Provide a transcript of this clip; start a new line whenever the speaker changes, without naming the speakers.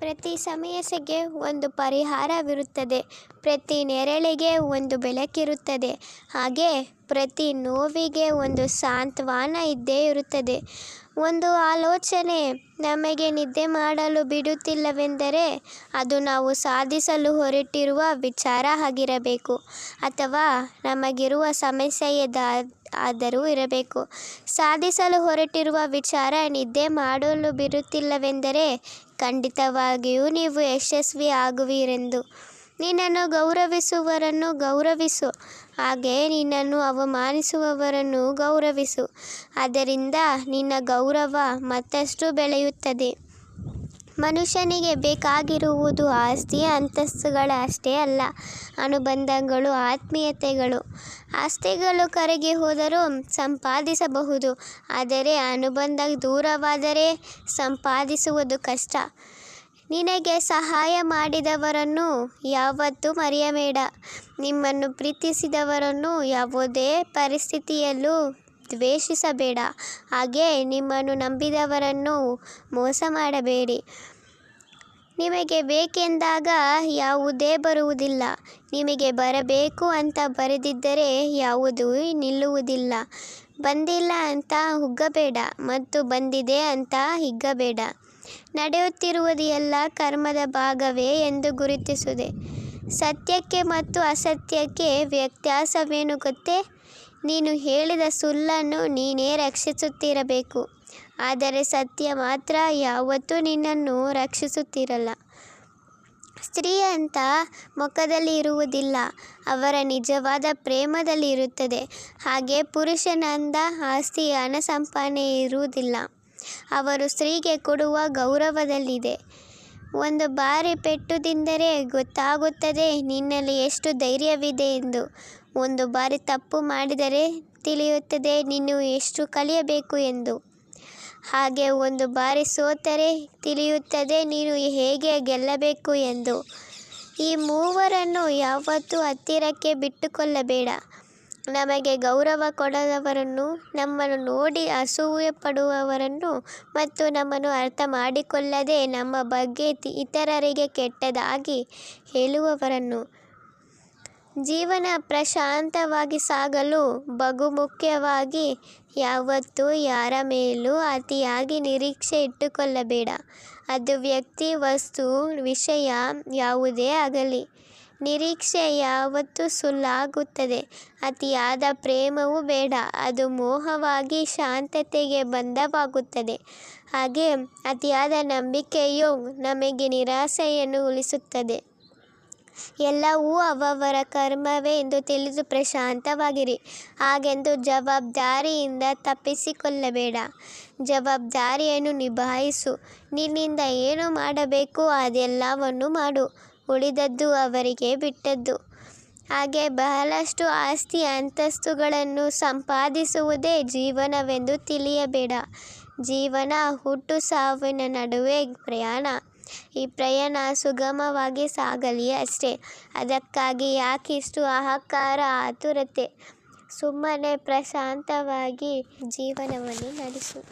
ಪ್ರತಿ ಸಮಸ್ಯೆಗೆ ಒಂದು ಪರಿಹಾರವಿರುತ್ತದೆ, ಪ್ರತಿ ನೆರಳಿಗೆ ಒಂದು ಬೆಳಕಿರುತ್ತದೆ. ಹಾಗೆ ಪ್ರತಿ ನೋವಿಗೆ ಒಂದು ಸಾಂತ್ವನ ಇದ್ದೇ ಇರುತ್ತದೆ. ಒಂದು ಆಲೋಚನೆ ನಮಗೆ ನಿದ್ದೆ ಮಾಡಲು ಬಿಡುತ್ತಿಲ್ಲವೆಂದರೆ ಅದು ನಾವು ಸಾಧಿಸಲು ಹೊರಟಿರುವ ವಿಚಾರ ಆಗಿರಬೇಕು ಅಥವಾ ನಮಗಿರುವ ಸಮಸ್ಯೆಯದ ಆದರೂ ಇರಬೇಕು. ಸಾಧಿಸಲು ಹೊರಟಿರುವ ವಿಚಾರ ನಿದ್ದೆ ಮಾಡಲು ಬಿಡುತ್ತಿಲ್ಲವೆಂದರೆ ಖಂಡಿತವಾಗಿಯೂ ನೀವು ಯಶಸ್ವಿ ಆಗುವಿರೆಂದು. ನಿನ್ನನ್ನು ಗೌರವಿಸುವವರನ್ನು ಗೌರವಿಸು. ಹಾಗೆ ನಿನ್ನನ್ನು ಅವಮಾನಿಸುವವರನ್ನು ಗೌರವಿಸು. ಅದರಿಂದ ನಿನ್ನ ಗೌರವ ಮತ್ತಷ್ಟು ಬೆಳೆಯುತ್ತದೆ. ಮನುಷ್ಯನಿಗೆ ಬೇಕಾಗಿರುವುದು ಆಸ್ತಿ ಅಂತಸ್ತುಗಳು ಅಷ್ಟೇ ಅಲ್ಲ, ಅನುಬಂಧಗಳು, ಆತ್ಮೀಯತೆಗಳು. ಆಸ್ತಿಗಳು ಕರೆಗೆ ಹೋದರೂ ಸಂಪಾದಿಸಬಹುದು, ಆದರೆ ಅನುಬಂಧ ದೂರವಾದರೆ ಸಂಪಾದಿಸುವುದು ಕಷ್ಟ. ನಿನಗೆ ಸಹಾಯ ಮಾಡಿದವರನ್ನು ಯಾವತ್ತೂ ಮರೆಯಬೇಡ. ನಿಮ್ಮನ್ನು ಪ್ರೀತಿಸಿದವರನ್ನು ಯಾವುದೇ ಪರಿಸ್ಥಿತಿಯಲ್ಲೂ ದ್ವೇಷಿಸಬೇಡ. ಹಾಗೆ ನಿಮ್ಮನ್ನು ನಂಬಿದವರನ್ನು ಮೋಸ ಮಾಡಬೇಡಿ. ನಿಮಗೆ ಬೇಕೆಂದಾಗ ಯಾವುದೇ ಬರುವುದಿಲ್ಲ. ನಿಮಗೆ ಬರಬೇಕು ಅಂತ ಬರೆದಿದ್ದರೆ ಯಾವುದೂ ನಿಲ್ಲುವುದಿಲ್ಲ. ಬಂದಿಲ್ಲ ಅಂತ ಹುಗ್ಗಬೇಡ ಮತ್ತು ಬಂದಿದೆ ಅಂತ ಹಿಗ್ಗಬೇಡ. ನಡೆಯುತ್ತಿರುವುದು ಎಲ್ಲ ಕರ್ಮದ ಭಾಗವೇ ಎಂದು ಗುರುತಿಸುದೆ. ಸತ್ಯಕ್ಕೆ ಮತ್ತು ಅಸತ್ಯಕ್ಕೆ ವ್ಯತ್ಯಾಸವೇನು ಗೊತ್ತೇ? ನೀನು ಹೇಳಿದ ಸುಳ್ಳನ್ನು ನೀನೇ ರಕ್ಷಿಸುತ್ತಿರಬೇಕು. ಆದರೆ ಸತ್ಯ ಮಾತ್ರ ಯಾವತ್ತೂ ನಿನ್ನನ್ನು ರಕ್ಷಿಸುತ್ತಿರಲ್ಲ. ಸ್ತ್ರೀ ಅಂತ ಮುಖದಲ್ಲಿ ಇರುವುದಿಲ್ಲ, ಅವರ ನಿಜವಾದ ಪ್ರೇಮದಲ್ಲಿ ಇರುತ್ತದೆ. ಹಾಗೆ ಪುರುಷನಂದ ಆಸ್ತಿ ಹಣ ಸಂಪಾದನೆ ಇರುವುದಿಲ್ಲ. ಅವರು ಸ್ತ್ರೀಗೆ ಕೊಡುವ ಗೌರವದಲ್ಲಿದೆ. ಒಂದು ಬಾರಿ ಪೆಟ್ಟು ತಿಂದರೆ ಗೊತ್ತಾಗುತ್ತದೆ ನಿನ್ನಲ್ಲಿ ಎಷ್ಟು ಧೈರ್ಯವಿದೆ ಎಂದು. ಒಂದು ಬಾರಿ ತಪ್ಪು ಮಾಡಿದರೆ ತಿಳಿಯುತ್ತದೆ ನೀನು ಎಷ್ಟು ಕಲಿಯಬೇಕು ಎಂದು. ಹಾಗೆ ಒಂದು ಬಾರಿ ಸೋತರೆ ತಿಳಿಯುತ್ತದೆ ನೀನು ಹೇಗೆ ಗೆಲ್ಲಬೇಕು ಎಂದು. ಈ ಮೂವರನ್ನು ಯಾವತ್ತೂ ಹತ್ತಿರಕ್ಕೆ ಬಿಟ್ಟುಕೊಳ್ಳಬೇಡ. ನಮಗೆ ಗೌರವ ಕೊಡದವರನ್ನು, ನಮ್ಮನ್ನು ನೋಡಿ ಅಸೂಯೆ ಪಡುವವರನ್ನು ಮತ್ತು ನಮ್ಮನ್ನು ಅರ್ಥ ಮಾಡಿಕೊಳ್ಳದೆ ನಮ್ಮ ಬಗ್ಗೆ ಇತರರಿಗೆ ಕೆಟ್ಟದಾಗಿ ಹೇಳುವವರನ್ನು. ಜೀವನ ಪ್ರಶಾಂತವಾಗಿ ಸಾಗಲು ಬಹುಮುಖ್ಯವಾಗಿ ಯಾವತ್ತೂ ಯಾರ ಮೇಲೂ ಅತಿಯಾಗಿ ನಿರೀಕ್ಷೆ ಇಟ್ಟುಕೊಳ್ಳಬೇಡ. ಅದು ವ್ಯಕ್ತಿ, ವಸ್ತು, ವಿಷಯ ಯಾವುದೇ ಆಗಲಿ. ನಿರೀಕ್ಷೆ ಯಾವತ್ತೂ ಸುಳ್ಳಾಗುತ್ತದೆ. ಅತಿಯಾದ ಪ್ರೇಮವೂ ಬೇಡ, ಅದು ಮೋಹವಾಗಿ ಶಾಂತತೆಗೆ ಬಂಧವಾಗುತ್ತದೆ. ಹಾಗೆ ಅತಿಯಾದ ನಂಬಿಕೆಯು ನಮಗೆ ನಿರಾಸೆಯನ್ನು ಉಳಿಸುತ್ತದೆ. ಎಲ್ಲವೂ ಅವರವರ ಕರ್ಮವೇ ಎಂದು ತಿಳಿದು ಪ್ರಶಾಂತವಾಗಿರಿ. ಹಾಗೆಂದು ಜವಾಬ್ದಾರಿಯಿಂದ ತಪ್ಪಿಸಿಕೊಳ್ಳಬೇಡ. ಜವಾಬ್ದಾರಿಯನ್ನು ನಿಭಾಯಿಸು. ನಿನ್ನಿಂದ ಏನು ಮಾಡಬೇಕು ಅದೆಲ್ಲವನ್ನು ಮಾಡು. ಉಳಿದದ್ದು ಅವರಿಗೆ ಬಿಟ್ಟದ್ದು. ಹಾಗೆ ಬಹಳಷ್ಟು ಆಸ್ತಿ ಅಂತಸ್ತುಗಳನ್ನು ಸಂಪಾದಿಸುವುದೇ ಜೀವನವೆಂದು ತಿಳಿಯಬೇಡ. ಜೀವನ ಹುಟ್ಟು ಸಾವಿನ ನಡುವೆ ಪ್ರಯಾಣ. ಈ ಪ್ರಯಾಣ ಸುಗಮವಾಗಿ ಸಾಗಲಿ ಅಷ್ಟೇ. ಅದಕ್ಕಾಗಿ ಯಾಕಿಷ್ಟು ಅಹಂಕಾರ, ಆತುರತೆ, ಸುಮ್ಮನೆ ಪ್ರಶಾಂತವಾಗಿ ಜೀವನವನ್ನು ನಡೆಸು.